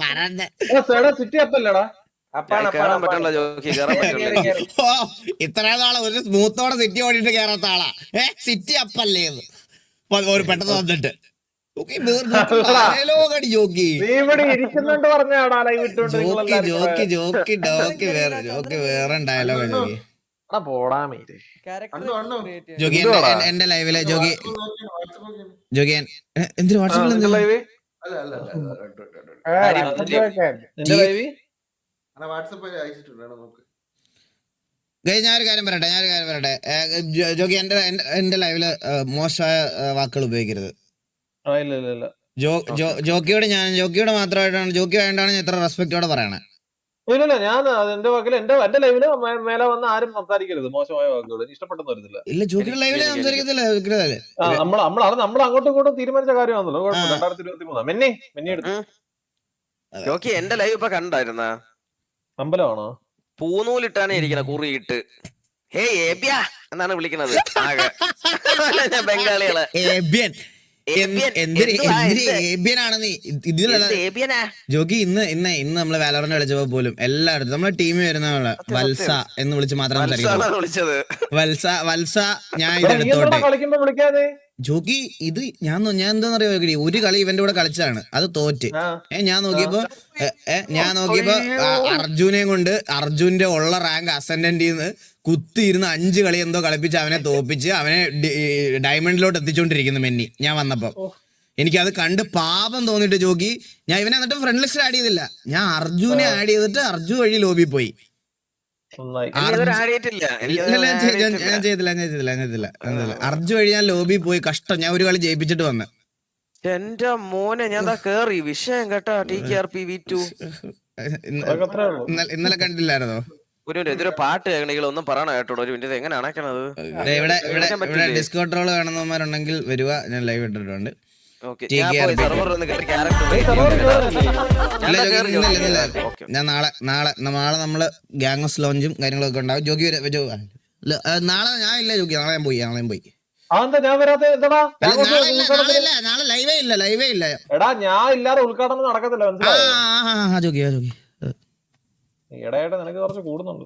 പറന്ന്. സിറ്റി അപ്പല്ലടാ ഇത്ര നാളെ ഒരു സ്മൂത്തോടെ സിറ്റി ഓടിയിട്ട് കേറാത്ത ആളാ. ഏ സിറ്റി അപ്പല്ലേ ഇത് ഒരു പെട്ടെന്ന് വന്നിട്ട്. ജോക്കി ഡോക്കി വേറെ ജോക്കി വേറെ ഡയലോഗ് ജോക്കി. ജോഗി എന്റെ- ലൈവിലെ ജോഗി ജോഗി എന്തിനു വാട്സാപ്പിൽ ഞാൻ ഒരു കാര്യം പറയട്ടെ ഞാനൊരു ഒരു കാര്യം പറയട്ടെ. ജോക്കി എന്റെ എന്റെ- ലൈവിൽ മോശമായ വാക്കുകൾ ഉപയോഗിക്കരുത്. ആ ഇല്ല ഇല്ല ഇല്ല. ജോ ജോ- ജോക്കിയോട് ഞാൻ ജോക്കിയോട് മാത്രമായിട്ടാണ് ജോക്കി വേണ്ടാണ് ഞാൻ ഇത്ര റെസ്പെക്റ്റോടെ പറയണേ. ഇല്ല ഞാൻ എന്റെ വാക്കിൽ എന്റെ എന്റെ ലൈവിൽ മേലെ വന്ന് ആരും സംസാരിക്കരുത് മോശമായ വാക്കുകൾ ഇഷ്ടപ്പെട്ടെന്ന് വരുന്നില്ല ഇല്ല ജോക്കിയുടെ ലൈവിൽ സംസാരിക്കത്തില്ല നമ്മൾ നമ്മൾ അത് നമ്മൾ അങ്ങോട്ടും ഇങ്ങോട്ടും തീരുമാനിച്ച കാര്യമാണല്ലോ. കുഴപ്പമില്ല. ആ. രണ്ടായിരത്തി ഇരുപത്തി മൂന്നാ മെന്നി മെന്നി എടുത്ത് ജോക്കി എന്റെ ലൈവ് ഇപ്പൊ കണ്ടായിരുന്ന? അമ്പലമാണോ? പൂനൂലിട്ടാണ് ഇരിക്കണ കുറിയിട്ട്. ഹേ ഏബ്യ എന്നാണ് വിളിക്കുന്നത്. ആകെ. ഞാൻ ബംഗാളികൾ. ഏബ്യൻ. ജോക്കി ഇന്ന് ഇന്ന് ഇന്ന് നമ്മൾ വാലോറിനെ വിളിച്ചപ്പോ പോലും എല്ലായിടത്തും നമ്മളെ ടീമിൽ വരുന്ന വൽസ വത്സ എന്ന് വിളിച്ച് മാത്രം വത്സ വത്സ ഞാൻ ഇതെടുത്തോട്ടെ വിളിക്കാതെ? ജോക്കി ഇത് ഞാൻ ഞാൻ എന്താന്ന് അറിയോ? ഒരു കളി ഇവന്റെ കൂടെ കളിച്ചതാണ്. അത് തോറ്റ്. ഏ ഞാൻ നോക്കിയപ്പോ ഞാൻ നോക്കിയപ്പോ അർജുനെ കൊണ്ട് അർജുന്റെ ഉള്ള റാങ്ക് അസെൻഡന്റ് നിന്ന് കുത്തിയിരുന്ന് അഞ്ച് കളി എന്തോ കളിപ്പിച്ച് അവനെ തോപ്പിച്ച് അവനെ ഡയമണ്ടിലോട്ട് എത്തിച്ചോണ്ടിരിക്കുന്നു മെന്നി. ഞാൻ വന്നപ്പോ. എനിക്കത് കണ്ട് പാപം തോന്നിട്ട് ജോക്കി ഞാൻ ഇവനെ എന്നിട്ട് ഫ്രണ്ട് ലിസ്റ്റ് ആഡ് ചെയ്തില്ല. ഞാൻ അർജുനെ ആഡ് ചെയ്തിട്ട് അർജു വഴി ലോബി പോയി. ഞാൻ ചെയ്തില്ല ഞാൻ ചെയ്തില്ല ഞാൻ ചെയ്തില്ല അർജു വഴി ഞാൻ ലോബി പോയി കഷ്ടം. ഞാൻ ഒരു കളി ജയിപ്പിച്ചിട്ട് വന്ന്. എന്റെ മോനെ ഞാൻ കേറി. വിഷയം കേട്ടോ T K R P V two ഇന്നലെ കണ്ടില്ലായിരുന്നോ? ഇതൊരു പാട്ട് കേൾക്കണെങ്കിൽ ഒന്നും പറയണ കേട്ടോ ഒരു മിനിറ്റ് എങ്ങനെ അണക്കണത് ദേ ഇവിടെ ഇവിടെ ഇവിടെ വരിക ഞാൻ ലൈവ് ഇട്ടിട്ടുണ്ട്. ഞാൻ നാളെ നാളെ നാളെ നമ്മൾ ഗ്യാങ്സ് ലോഞ്ചും കാര്യങ്ങളൊക്കെ ഉണ്ടാവും. ജോഗി നാളെ ഞാൻ ഇല്ല ജോഗി. നാളെ ഞാൻ പോയി നാളെ ഞാൻ പോയി. അതെന്താ ഞാൻ വരാത്ത? എന്താടാ ഞാൻ നാളെ ലൈവേ ഇല്ല ലൈവേ ഇല്ല എടാ ഞാൻ ഇല്ലാതെ ഉദ്ഘാടനം നടക്കത്തില്ല ജോഗി ജോഗി. ഇടയായിട്ട് നിനക്ക് കുറച്ച് കൂടുന്നുണ്ട്.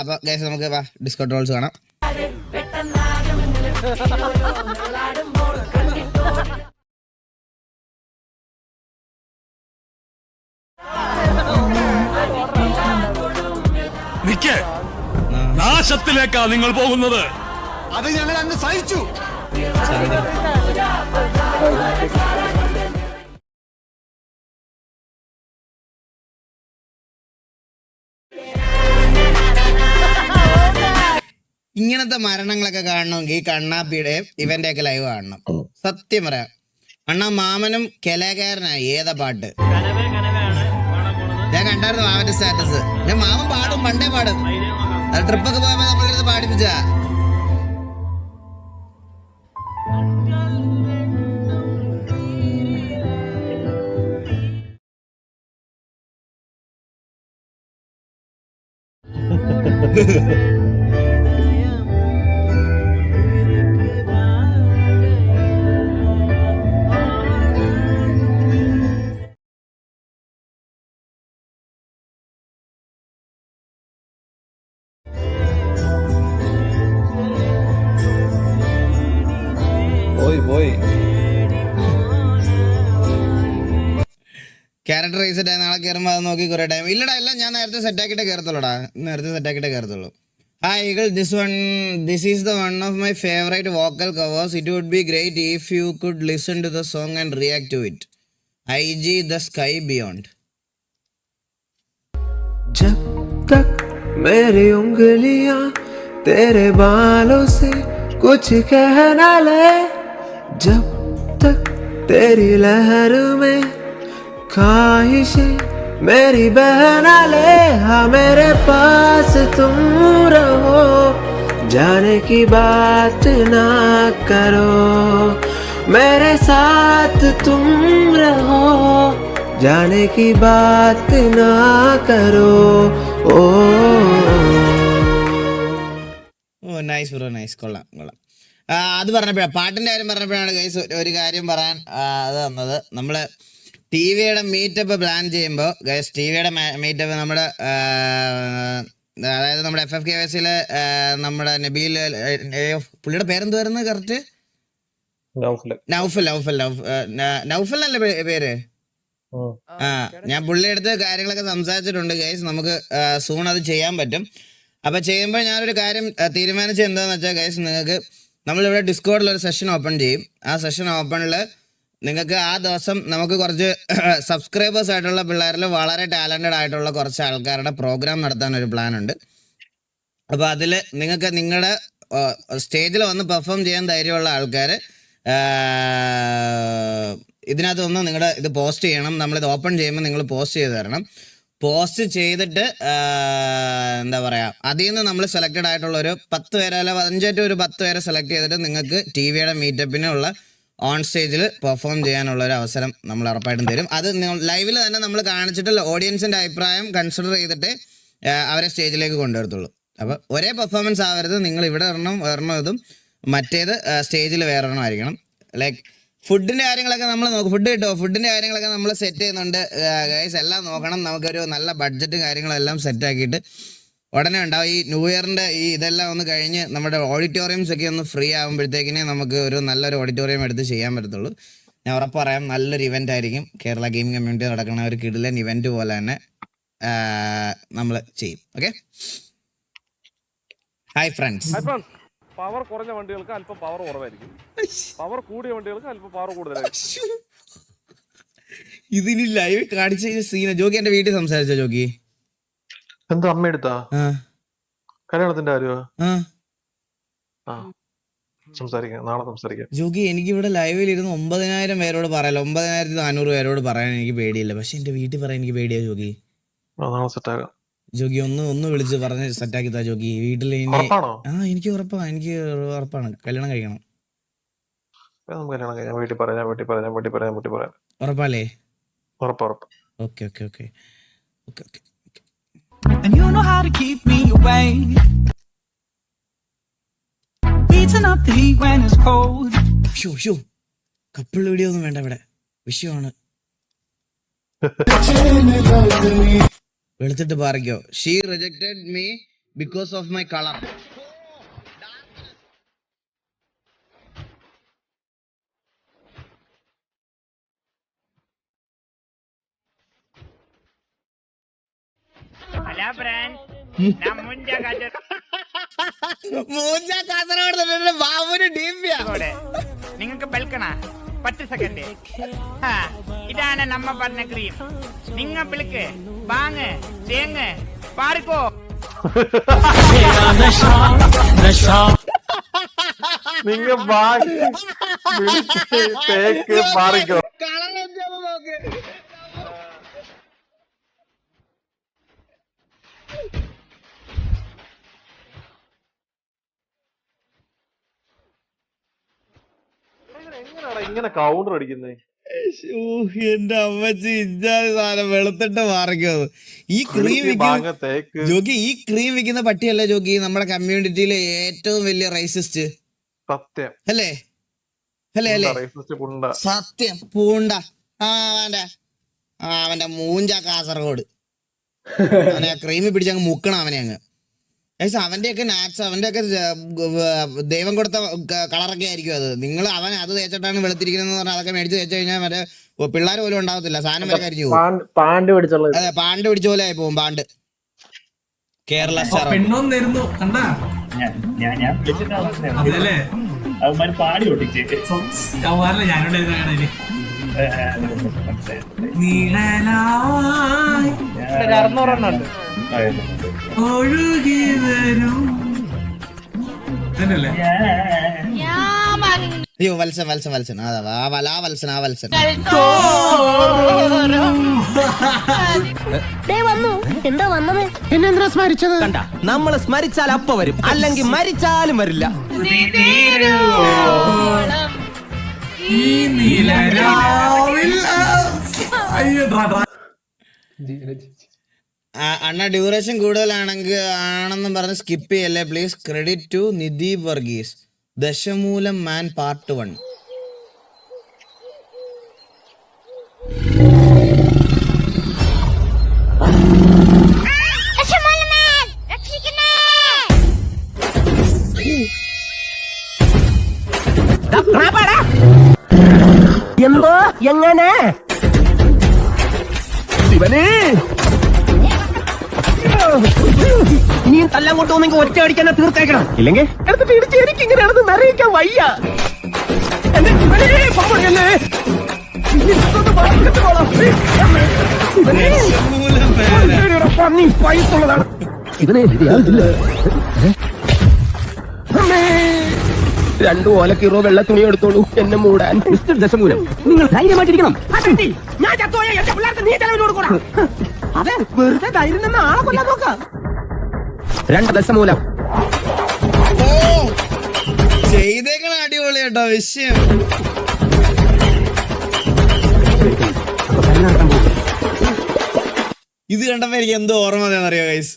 അപ്പൊ നമുക്ക് വാ ഡിസ്കോ ട്രോൾസ് കാണാം. നിക്ക്. നാശത്തിലേക്കാ നിങ്ങൾ പോകുന്നത്. അത് ഞങ്ങൾ അങ്ങ് സഹിച്ചു. ഇങ്ങനത്തെ മരണങ്ങളൊക്കെ കാണണമെങ്കിൽ ഈ കണ്ണാപ്പിയുടെ ഇവന്റെ ഒക്കെ ലൈവ് കാണണം സത്യം പറയാം. അണ്ണാ മാമനും കലാകാരനായി ഏതാ പാട്ട്? ഞാൻ കണ്ടായിരുന്നു മാമന്റെ സ്റ്റാറ്റസ് ഞാൻ മാമൻ പാടും പണ്ടേ പാടും. ട്രിപ്പൊക്കെ പോയപ്പോ നമ്മളിരുന്ന് പാടിപ്പിച്ച പോയി ക്യാരക്ടർ റീസെറ്റ് ആയി നാളെ കയറുമ്പോ അത് നോക്കി കുറെ ടൈം ഇല്ലടാ ഇല്ല ഞാൻ നേരത്തെ സെറ്റ് ആക്കിയിട്ടേ കയറത്തുള്ളൂടാ നേരത്തെ set ആക്കിയിട്ടേ കയറത്തുള്ളൂ hi eagle this one this is the one of my favourite vocal covers it would be great if you could listen to the song and react to it I G the sky beyond जब तक मेरी उंगलियां तेरे बालों से कुछ कह ना ले जब तक तेरी लहर में ख्वाहिशें मेरी बहना ले हाँ मेरे पास तुम रहो जाने की बात ना करो मेरे साथ तुम रहो जाने की बात ना करो ओ ഓ നൈസ് ബ്രോ നൈസ് കൊള്ളാം കൊള്ളാം ആ, അത് പറഞ്ഞപ്പോഴാണ് പാട്ടിന്റെ കാര്യം പറഞ്ഞപ്പോഴാണ് ഗൈസ് ഒരു കാര്യം പറയാൻ ആ, അത് തന്നത് നമ്മള് ടി വിയുടെ മീറ്റപ്പ് പ്ലാൻ ചെയ്യുമ്പോൾ ഗൈസ് ടി വിയുടെ മീറ്റപ്പ് നമ്മുടെ അതായത് നമ്മുടെ എഫ് എഫ് കെ എസിലെ നമ്മുടെ നബീൽ പുള്ളിയുടെ പുള്ളിയുടെ പേരെന്തുവായിരുന്നു കറക്റ്റ്. നൗഫൽ. നൗഫൽ നൗഫ്- നൗഫൽ അല്ലേ പേര്. ആ. ഞാൻ പുള്ളിയെടുത്ത് കാര്യങ്ങളൊക്കെ സംസാരിച്ചിട്ടുണ്ട് ഗൈസ് നമുക്ക് സൂൺ അത് ചെയ്യാൻ പറ്റും. അപ്പൊ ചെയ്യുമ്പോൾ ഞാനൊരു കാര്യം തീരുമാനിച്ചത് എന്താന്ന് വെച്ചാൽ ഗൈസ് നിങ്ങൾക്ക് നമ്മളിവിടെ ഡിസ്കോഡിൽ ഒരു സെഷൻ ഓപ്പൺ ചെയ്യും. ആ സെഷൻ ഓപ്പണിൽ നിങ്ങൾക്ക് ആ ദിവസം നമുക്ക് കുറച്ച് സബ്സ്ക്രൈബേഴ്സ് ആയിട്ടുള്ള പിള്ളേരിൽ വളരെ ടാലന്റഡ് ആയിട്ടുള്ള കുറച്ച് ആൾക്കാരുടെ പ്രോഗ്രാം നടത്താൻ ഒരു പ്ലാൻ ഉണ്ട്. അപ്പോൾ അതിൽ നിങ്ങൾക്ക് നിങ്ങളുടെ സ്റ്റേജിൽ വന്ന് പെർഫോം ചെയ്യാൻ ധൈര്യമുള്ള ആൾക്കാർ ഇതിനകത്ത് ഒന്ന് നിങ്ങളുടെ ഇത് പോസ്റ്റ് ചെയ്യണം. നമ്മളിത് ഓപ്പൺ ചെയ്യുമ്പോൾ നിങ്ങൾ പോസ്റ്റ് ചെയ്ത് തരണം. പോസ്റ്റ് ചെയ്തിട്ട് എന്താ പറയുക അതിൽ നിന്ന് നമ്മൾ സെലക്റ്റഡ് ആയിട്ടുള്ള ഒരു പത്ത് പേരെ അല്ല അഞ്ചേറ്റം ഒരു പത്ത് പേരെ സെലക്ട് ചെയ്തിട്ട് നിങ്ങൾക്ക് ടി വിയുടെ മീറ്റപ്പിനുള്ള ഓൺ സ്റ്റേജിൽ പെർഫോം ചെയ്യാനുള്ള ഒരു അവസരം നമ്മൾ ഉറപ്പായിട്ടും തരും. അത് ലൈവിൽ തന്നെ നമ്മൾ കാണിച്ചിട്ട് ഓഡിയൻസിന്റെ അഭിപ്രായം കൺസിഡർ ചെയ്തിട്ട് അവരെ സ്റ്റേജിലേക്ക് കൊണ്ടുവരത്തുള്ളൂ. അപ്പോൾ ഒരേ പെർഫോമൻസ് ആവരുത്. നിങ്ങൾ ഇവിടെ ഒരെണ്ണം ഒരെണ്ണം ഇതും. മറ്റേത് സ്റ്റേജിൽ വേറെ ഒരെണ്ണം ആയിരിക്കണം. ലൈക്ക് ഫുഡിന്റെ കാര്യങ്ങളൊക്കെ നമ്മൾ നോക്കും. ഫുഡ് കിട്ടുമോ ഫുഡിന്റെ കാര്യങ്ങളൊക്കെ നമ്മൾ സെറ്റ് ചെയ്യുന്നുണ്ട്. ഗൈസ് എല്ലാം നോക്കണം. നമുക്കൊരു നല്ല ബഡ്ജറ്റും കാര്യങ്ങളും എല്ലാം സെറ്റ് ആക്കിയിട്ട് ഉടനെ ഉണ്ടാവും. ഈ ന്യൂ ഇയറിന്റെ ഈ ഇതെല്ലാം ഒന്ന് കഴിഞ്ഞ് നമ്മുടെ ഓഡിറ്റോറിയംസ് ഒക്കെ ഒന്ന് ഫ്രീ ആകുമ്പോഴത്തേക്കിനെ നമുക്ക് ഒരു നല്ലൊരു ഓഡിറ്റോറിയം എടുത്ത് ചെയ്യാൻ പറ്റത്തുള്ളൂ. ഞാൻ ഉറപ്പ് പറയാം നല്ലൊരു ഇവന്റ് ആയിരിക്കും. കേരള ഗെയിമിംഗ് കമ്മ്യൂണിറ്റി നടക്കുന്ന ഒരു കിടിലൻ ഇവന്റ് പോലെ തന്നെ നമ്മൾ ചെയ്യും. ഓക്കെ ഹായ് ഫ്രണ്ട്സ് പവർ കുറഞ്ഞ വണ്ടികൾക്ക് അല്പം പവർ കുറവായിരിക്കും. പവർ കൂടിയ വണ്ടികൾക്ക് അല്പം പവർ കൂടുതലായിരിക്കും. ഇതിനി ലൈവ് കാണിച്ച സീന ജോക്കി എന്റെ വീട്ടിൽ സംസാരിച്ചോ ജോഗി എന്താ അമ്മ എടുത്താ? കല്യാണത്തിന്റെ കാര്യമാ ആ. സംസാരിക്കാം. നാളെ സംസാരിക്കാം. ജോഗി എനിക്ക് ഇവിടെ ലൈവിൽ ഇരുന്ന് ഒമ്പതിനായിരം പേരോട് പറയാലോ ഒമ്പതിനായിരത്തി നാനൂറ് പേരോട് പറയാൻ എനിക്ക് പേടിയില്ല. പക്ഷെ എന്റെ വീട്ടിൽ പറയാൻ എനിക്ക് പേടിയാ ജോഗി. നാളെ സെറ്റാകാം ജോഗി ഒന്ന് ഒന്ന് വിളിച്ച് പറഞ്ഞ് സെറ്റാക്കി താ ജോഗി. വീട്ടിൽ ആ എനിക്ക് ഉറപ്പാണ് എനിക്ക് ഉറപ്പാണ്. കല്യാണം കഴിക്കണം. വീട്ടിൽ പറയാം വീട്ടിൽ പറയാം വീട്ടിൽ പറയാം വീട്ടിൽ പറയാം. ഉറപ്പല്ലേ? ഉറപ്പ് ഉറപ്പ്. Okay okay okay. Okay okay. And you know how to keep me away. Beating up the heat when it's cold. Show show couple video ഒന്നും വേണ്ട ഇവിടെ വിഷയമാണ് വെളുത്തിട്ട് പറയോ she rejected me because of my colour മൂഞ്ച Kasaragod ബാബുന് ഡീപ്യ കാസർഗോഡ് നിങ്ങൾക്ക് ബൽക്കണ പത്ത് സെക്കൻഡ് ഇതാണ് നമ്മ പറഞ്ഞ ക്രീം നിങ്ങ പിളുക്ക് വാങ്ങ് തേങ്ങ് പാർക്കോ നിങ്ങ ബാഗ് വിളിച്ച് തേക്ക് മാറിക്കോ ഇങ്ങനെ കൗണ്ടർ അടിക്കുന്നത് എന്റെ അമ്മച്ചി സാധനം വെളുത്തിട്ട് മാറിക്കോ ഈ ക്രീം വിൽക്കുന്ന ജോക്കി ജോഗി ഈ ക്രീം വിൽക്കുന്ന പട്ടിയല്ല ജോഗി നമ്മുടെ കമ്മ്യൂണിറ്റിയിലെ ഏറ്റവും വലിയ റൈസിസ്റ്റ് സത്യം. അല്ലേ? അല്ലേ അല്ലേ? സത്യം. പൂണ്ട. ആ അവന്റെ ആ അവന്റെ മൂഞ്ച കാസർഗോഡ്. അവനെ ക്രീമി പിടിച്ചങ്ങ് മുക്കണം അവനെ അങ്ങ്. നാച്ച് അവന്റെയൊക്കെ ജ- ഗ- ദൈവം കൊടുത്ത കളറൊക്കെ ആയിരിക്കും അത്. നിങ്ങൾ അവൻ അത് തേച്ചിട്ടാണ് വെളുത്തിരിക്കുന്നത് പറഞ്ഞാൽ അതൊക്കെ മേടിച്ച് തേച്ച് കഴിഞ്ഞാൽ മറ്റേ പിള്ളേർ പോലും ഉണ്ടാവത്തില്ല. സാധനം വരെ കരിഞ്ഞു പാണ്ട് പിടിച്ചുള്ള അതെ പാണ്ട് പിടിച്ച പോലെ ആയി പോകും പാണ്ട്. കേരള സ്റ്റാർ പെണ്ണൊന്നിരുന്നു കണ്ടാ? ഒഴുകി വരും. അയ്യോ വത്സൻ വത്സൻ വത്സൻ. അതാ ആ വത്സൻ ആ വത്സൻ. എന്താ വന്നത്? കണ്ട നമ്മൾ സ്മരിച്ചാൽ അപ്പ വരും. അല്ലെങ്കിൽ മരിച്ചാലും വരില്ല. ഈ നീലരാവിൽ അയ്യോ അണ്ണ ഡ്യൂറേഷൻ കൂടുതലാണെങ്കിൽ ആണെന്നും പറഞ്ഞ് സ്കിപ്പ് ചെയ്യല്ലേ please credit to Nidhi Varghese. Dashamoolam man part one എന്തോ എങ്ങനെ? ശിവനെ. ഇനിയും തല്ലാൻ വന്നെങ്കിൽ ഒറ്റ അടിക്കാൻ തീർത്തേക്കണം. ഇല്ലെങ്കിൽ? എടുത്തിട്ട് ഇടിച്ച് എനിക്ക് ഇങ്ങനെ നടന്ന് നിറയിക്കാൻ വയ്യ എന്റെ പൊമ്പൊടിയല്ലേ പന്നി പൈസുള്ളതാണ് ഇവനെ ശരിയാവില്ല രണ്ടു ഓലക്കിറോ വെള്ള തുണി എടുത്തോളൂ. എന്നെ മൂടാൻ. മിസ്റ്റർ ദശമൂലം. നിങ്ങൾ ധൈര്യമായിട്ടിരിക്കണം. ഞാൻ ചത്തോയ എന്റെ പിള്ളേർക്ക് നീ അതെ വെറുതെ ധൈര്യം നിന്ന് ആളെ കൊല്ലാൻ നോക്കാം. രണ്ട് ദശമൂലം. ഓ ചെയ്തേക്കണ അടിപൊളി കേട്ടോ വിഷയം. ഇത് കണ്ടപ്പോ എനിക്ക് എന്തോ ഓർമ്മ അറിയോ ഗൈസ്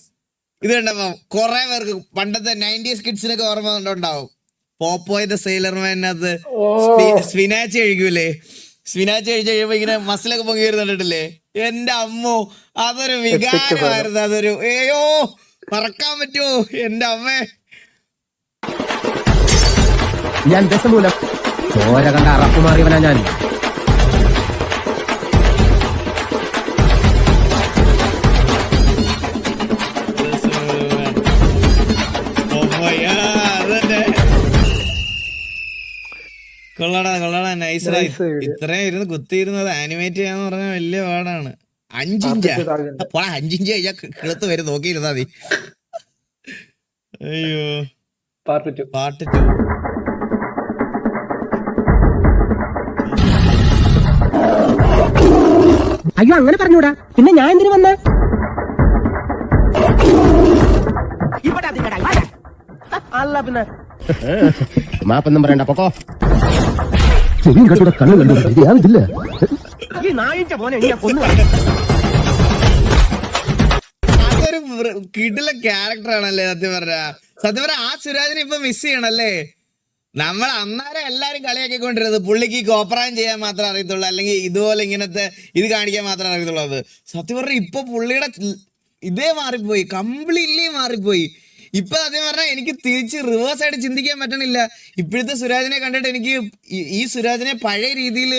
ഇത് കണ്ടപ്പോ കൊറേ പേർക്ക് പണ്ടത്തെ നയന്റീസ് കിഡ്സിനൊക്കെ ഓർമ്മ ഉണ്ടാവും പോപ്പോയ് സെയിലർമാനത്ത് സെയിലർമാനകത്ത് സ്പിനാച്ച് കഴിക്കൂലേ സ്പിനാച്ച് കഴിച്ച് കഴിയുമ്പോ ഇങ്ങനെ മസിലൊക്കെ പൊങ്ങി വരുന്നുണ്ടിട്ടില്ലേ? എന്റെ അമ്മോ അതൊരു വികാരമായിരുന്നു. അതൊരു ഏയോ മറക്കാൻ പറ്റുമോ? എന്റെ അമ്മേ. ഞാൻ ദശമൂലം ചോര കണ്ട അറപ്പ് മാറിയവനാ ഞാൻ നൈസറാ ഇത്രയും ഇരുന്ന് കുത്തിയിരുന്നത് ആനിമേറ്റ് ചെയ്യാന്ന് പറഞ്ഞാൽ വലിയ പാടാണ്. അഞ്ചിഞ്ച? പോടാ അഞ്ചിഞ്ച് കഴിഞ്ഞാ കിളത്ത് വരെ നോക്കിയിരുന്നാ മതി. അയ്യോ. പാർട്ട് ടു പാർട്ട് ടു അയ്യോ അങ്ങനെ പറഞ്ഞൂടാ. പിന്നെ ഞാൻ എന്തിനു വന്ന? അല്ല പിന്നെ മാപ്പൊന്നും പറയണ്ട പൊക്കോ. ശരിയും കേട്ടോ കണ്ണു കണ്ടു. ഈ പോനെ ഞാൻ കൊന്നു അതൊരു കിടില ക്യാരക്ടർ ആണല്ലേ സത്യം പറഞ്ഞ. സത്യം പറഞ്ഞ ആ സുരാജിനെ ഇപ്പൊ മിസ് ചെയ്യണല്ലേ? നമ്മൾ അന്നേരം എല്ലാരും കളിയാക്കിക്കൊണ്ടിരുന്നത് പുള്ളിക്ക് ഈ കോപ്പറാൻ ചെയ്യാൻ മാത്രമേ അറിയത്തുള്ളൂ അല്ലെങ്കിൽ ഇതുപോലെ ഇങ്ങനത്തെ ഇത് കാണിക്കാൻ മാത്രമേ അറിയത്തുള്ളൂ അത്. സത്യം പറഞ്ഞ ഇപ്പൊ പുള്ളിയുടെ ഇതേ മാറിപ്പോയി കംപ്ലീറ്റ്ലി മാറിപ്പോയി. ഇപ്പൊ അതേ പറഞ്ഞാൽ എനിക്ക് തിരിച്ച് റിവേഴ്സ് ആയിട്ട് ചിന്തിക്കാൻ പറ്റണില്ല. ഇപ്പോഴത്തെ സുരാജിനെ കണ്ടിട്ട് എനിക്ക് ഈ- സുരാജിനെ പഴയ രീതിയിൽ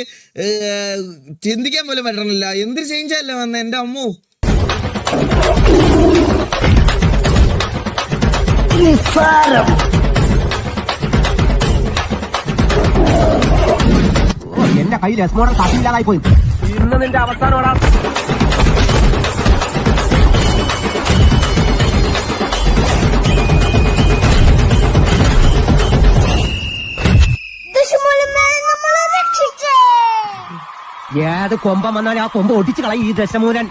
ചിന്തിക്കാൻ പോലും പറ്റണില്ല. എന്ത് ചേഞ്ചല്ല വന്ന എന്റെ അമ്മു? എന്റെ കയ്യിൽ മോഡൽ കാട്ടില്ലാതായി പോയി ഇന്ന് നിന്റെ അവസാനോടാ ഏത് കൊമ്പം വന്നാലും ആ കൊമ്പ് ഒടിച്ചു കളയും ഈ ദശമൂരൻ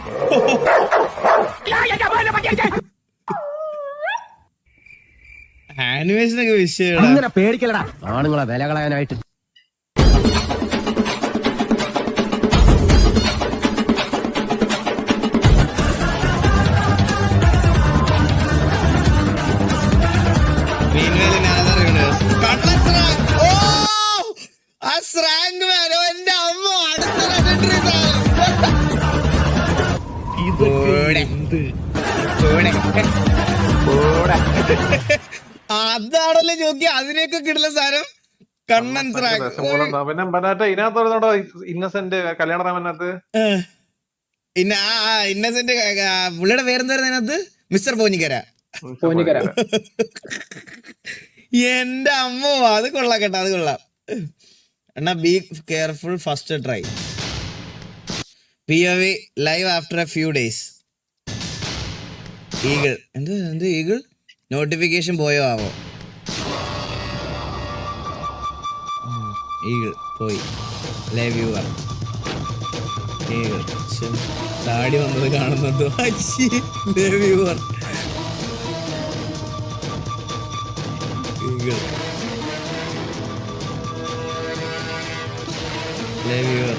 ആനിമേഷനൊക്കെ വിഷയം അങ്ങനെ പേടിക്കലടാ ആണുങ്ങളെ വില കളയാനായിട്ട്! ആ സ്രാങ്ക് അതാണല്ലോ ചോദ്യം. അതിനെയൊക്കെ കിട്ടില്ല സാരം. കണ്ണൻ പിന്നെ മറ്റേ ഇതിനകത്തോടെ ഇന്നസെന്റ് കല്യാണറാമനകത്ത് ഏഹ്. ഇന്ന ആ ആ, ഇന്നസെന്റ് ആ, പുള്ളിയുടെ പേരെന്തായിരുന്നു അതിനകത്ത്? മിസ്റ്റർ പോഞ്ഞിക്കര. പോഞ്ഞിക്കര. എന്റെ അമ്മോ അത് കൊള്ളാം കേട്ടോ അത് കൊള്ളാം. എന്നാ be careful first try P O V live after a few days eagle എന്ത് എന്ത് ഈഗിൾ നോട്ടിഫിക്കേഷൻ പോയോ ആവോ? ഈഗിൾ പോയി. ലൈവ് വ്യൂവർ ഈഗിൾ താടി വന്നത് കാണുന്നുണ്ടോ? Live viewer eagle live viewer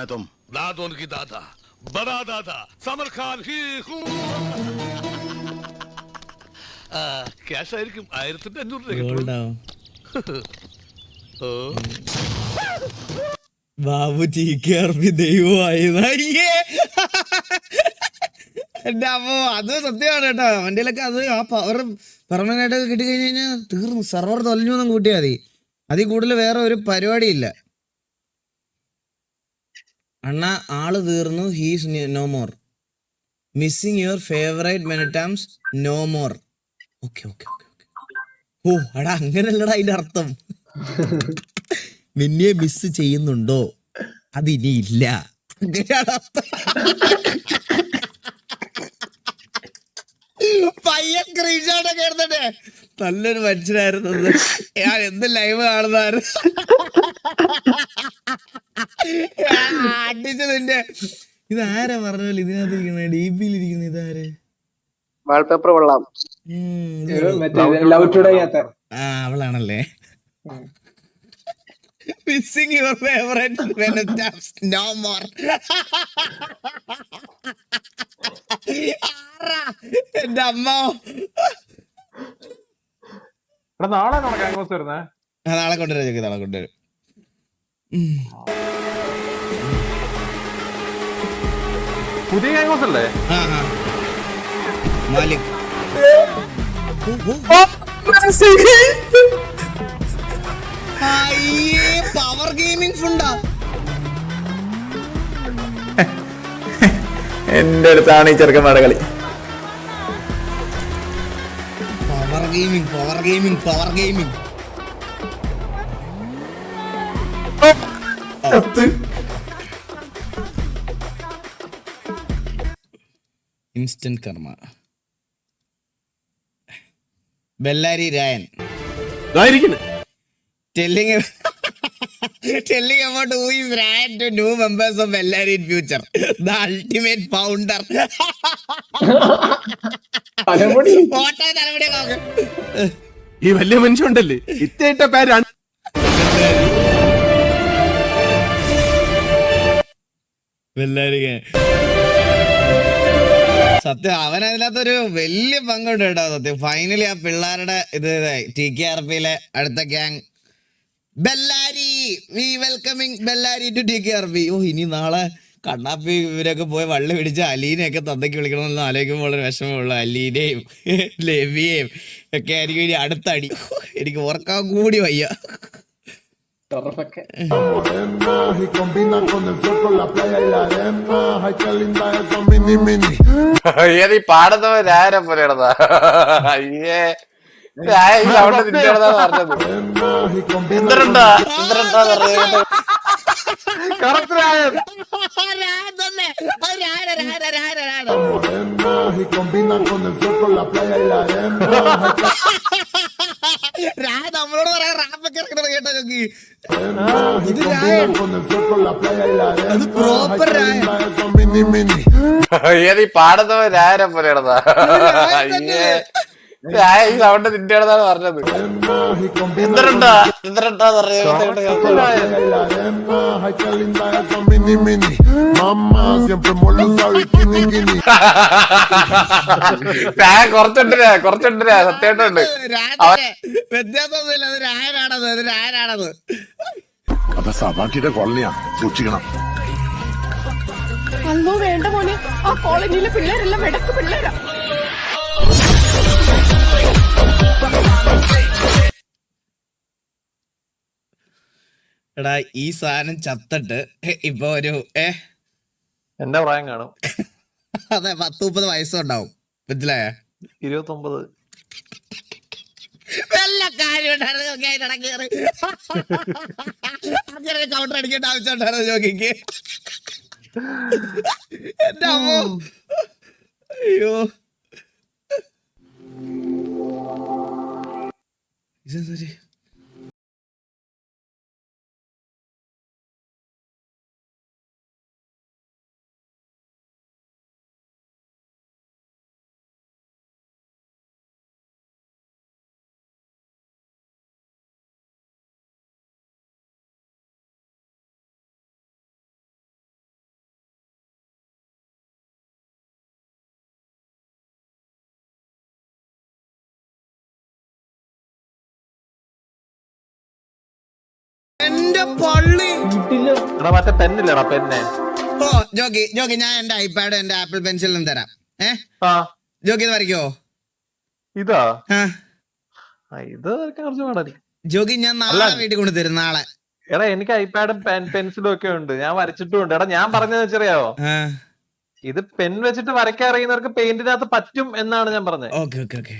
है तुम दादा उनकी दादा बड़ा दादा समर खान ही हूँ ക്യാഷ് ആയിരിക്കും ആയിരത്തിന്റെ അഞ്ഞൂറ് രൂപ കിട്ടും ഗോൾഡ് ആവും ഓ Babu T K R P ദൈവമായി അയ്യേ എന്റെ അമ്മോ അത് സത്യമാണ് കേട്ടോ അവന്റെയിലൊക്കെ അത് ആ പവർ പെർമനന്റ് ആയിട്ട് കിട്ടി കഴിഞ്ഞ് കഴിഞ്ഞാൽ തീർന്നു സെർവർ തൊലഞ്ഞു എന്നും കൂട്ടിയാൽ മതി അതിൽ കൂടുതൽ വേറെ ഒരു പരിപാടിയില്ല അണ്ണ ആൾ തീർന്നു. He's no more missing your favourite മെനറ്റാംസ് no more okay okay ഓ അടാ അങ്ങനല്ലടാ അതിന്റെ അർത്ഥം. നിന്നെ മിസ് ചെയ്യുന്നുണ്ടോ? അതിനി ഇല്ല. പയ്യൻ സ്ക്രീൻഷോട്ടൊക്കെ എടുത്തിട്ടെ നല്ലൊരു മനുഷ്യനായിരുന്നു. ഞാൻ എന്ത് ലൈവ് കാണുന്നായിരുന്നു ഇതാരെ പറഞ്ഞാൽ ഇതിനകത്ത് ഇരിക്കുന്ന ഡി പിയിൽ ഇരിക്കുന്ന ഇതാര് വാൾപേപ്പർ കൊള്ളാം ആ അവളാണല്ലേ. Missing your favourite no more എന്റെ അമ്മ. നാളെ നാളെ ഗാംഗോസ് വരുന്നേ? നാളെ കൊണ്ടുവരാം ചോദിക്കും നാളെ കൊണ്ടുവരും. പുതിയ ഗാംഗോസ് അല്ലേ? മാലിക്. പവർ ഗെയിമിംഗ് ഫുണ്ടാ എന്റെ അടുത്താണ് ഈ ചെറുക്കന്മാരുടെ കളി. Power gaming power gaming power gaming instant karma Bellary Rayan telling telling about who is Rayan to new members of Bellary in future the ultimate founder photo തലമുടി. നോക്ക്. ഈ വലിയ മനുഷ്യണ്ടല്ലേ ഇത്തേറ്റ പേരാണ്. സത്യം അവൻ അതിനകത്തൊരു വലിയ പങ്കുണ്ട് കേട്ടോ സത്യം. ഫൈനലി ആ പിള്ളേരുടെ ഇത് ടി കെ ആർ പിയിലെ അടുത്ത gang Bellary we welcoming Bellary to T K R B ഓ ഇനി നാളെ കണ്ണാപ്പി ഇവരൊക്കെ പോയി വള്ളി പിടിച്ച് അലീനെയൊക്കെ തന്തയ്ക്ക് വിളിക്കണമെന്ന് ആലോചിക്കുമ്പോൾ വളരെ വിഷമമുള്ള അലീനെയും ലവിയെയും ഒക്കെ ആയിരിക്കും ഇനി അടുത്ത അടി എനിക്ക് ഓർക്കാൻ കൂടി വയ്യ. ഏത് ഈ പാടുന്നവരാരെ പോലെയാണതാ അയ്യേ. രായന, രായന, രായന, രായന. നമ്മളോട് പറയാൻ റാപ്പൊക്കെ ഇറക്കണത് കേട്ടോ നോക്കി ഇത് രായൻ അത് പ്രോപ്പർ രായൻ ഏത് ഈ പാടുന്നവൻ രാര പോലെ അയ്യേ രായ ഈ സൗണ്ട് പറഞ്ഞത് ഇന്ദ്രണ്ടാ ഇന്ദ്രണ്ടാ പറഞ്ഞത് രായ കുറച്ചുണ്ട് കുറച്ചുണ്ട് സത്യമായിട്ടുണ്ട് രായൻ തന്നെ. വ്യത്യാസമൊന്നുമില്ല അത് രായനാണത് അത് രായനാണത് അപ്പൊ സഭാക്കിയുടെ കൊള്ളയാ സൂക്ഷിക്കണം അല്ലോ വേണ്ട മോനെ ആ കോളനിയിലെ പിള്ളേരെല്ലാം വെടക്ക് പിള്ളേരാ എടാ ഈ സാധനം ചത്തിട്ട് ഇപ്പൊ ഒരു ഏ? എന്റെ പ്രായം കാണും. അതെ പത്ത് മുപ്പത് വയസ്സുണ്ടാവും. മനസ്സിലായ? ഇരുപത്തൊമ്പത്. നല്ല വല്ല കാര്യം അങ്ങനെ കൗണ്ടർ അടിക്കേണ്ട ആവശ്യം ഉണ്ടായിരുന്നു ജോക്കിക്ക് എന്റെ അമ്മോ. അയ്യോ. Is that it? എന്റെ പള്ളി. എടാ മറ്റേ പെന്നില്ലടാ പെന്നെ ഓ ജോക്കി ജോക്കി ഞാൻ എന്റെ ഐപാഡ് എന്റെ ആപ്പിൾ പെൻസിലും തരാം. ഏ? ജോക്കി ഇത് വരയ്ക്കോ? ഇതാ? ഇത് ജോക്കി ഞാൻ നാളെ വീട്ടിൽ കൊണ്ട് തരും നാളെ. എടാ എനിക്ക് ഐപാഡും പെൻ പെൻസിലും ഒക്കെ ഉണ്ട്. ഞാൻ വരച്ചിട്ടും ഉണ്ട് എടാ ഞാൻ പറഞ്ഞത് വെച്ചറിയാവോ? ഇത് പെൻ വെച്ചിട്ട് വരയ്ക്കാൻ അറിയുന്നവർക്ക് പെയിന്റിനകത്ത് പറ്റും എന്നാണ് ഞാൻ പറഞ്ഞത്. Okay okay okay.